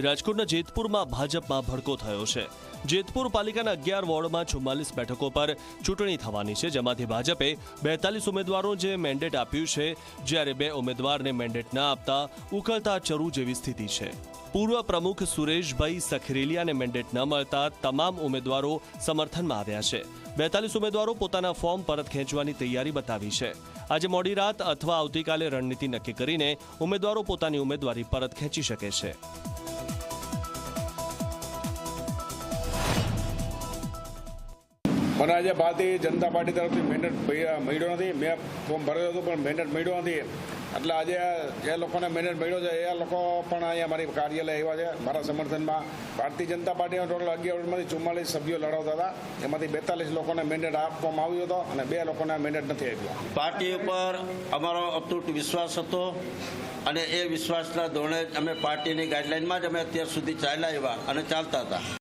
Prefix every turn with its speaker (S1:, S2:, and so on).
S1: રાજકોટના જેતપુરમાં ભાજપમાં ભડકો થયો છે. જેતપુર પાલિકાના અગિયાર વોર્ડમાં ચુમ્માલીસ બેઠકો પર ચૂંટણી થવાની છે. જેમાંથી ભાજપે બેતાલીસ ઉમેદવારો જે મેન્ડેટ આપ્યું છે, જ્યારે બે ઉમેદવારને મેન્ડેટ ના આપતા ઉકળતા ચરુ જેવી સ્થિતિ છે. પૂર્વ પ્રમુખ સુરેશભાઈ સખરેલિયાને મેન્ડેટ ન મળતા તમામ ઉમેદવારો સમર્થનમાં આવ્યા છે. બેતાલીસ ઉમેદવારો પોતાના ફોર્મ પરત ખેંચવાની તૈયારી બતાવી છે. આજે મોડી રાત અથવા આવતીકાલે રણનીતિ નક્કી કરીને ઉમેદવારો પોતાની ઉમેદવારી પરત ખેંચી શકે છે.
S2: મને આજે ભારતીય જનતા પાર્ટી તરફથી મેન્ડેટ મળ્યો નથી. મેં ફોર્મ ભર્યો હતું, પણ મેન્ડેટ મળ્યો નથી. એટલે આજે જે લોકોને મેન્ડેટ મળ્યો છે, એ લોકો પણ અહીંયા મારી કાર્યાલય આવ્યા છે, મારા સમર્થનમાં. ભારતીય જનતા પાર્ટીના ટોટલ અગિયારમાંથી ચુમ્માલીસ સભ્યો લડાવતા હતા. એમાંથી બેતાલીસ લોકોને મેન્ડેટ આપવામાં આવ્યો હતો અને બે લોકોને મેન્ડેટ નથી આપ્યો
S3: પાર્ટી ઉપર અમારો અતૂટ વિશ્વાસ હતો અને એ વિશ્વાસના ધોરણે અમે પાર્ટીની ગાઈડલાઈનમાં જ અમે અત્યાર સુધી ચાલ્યા આવ્યા અને ચાલતા હતા.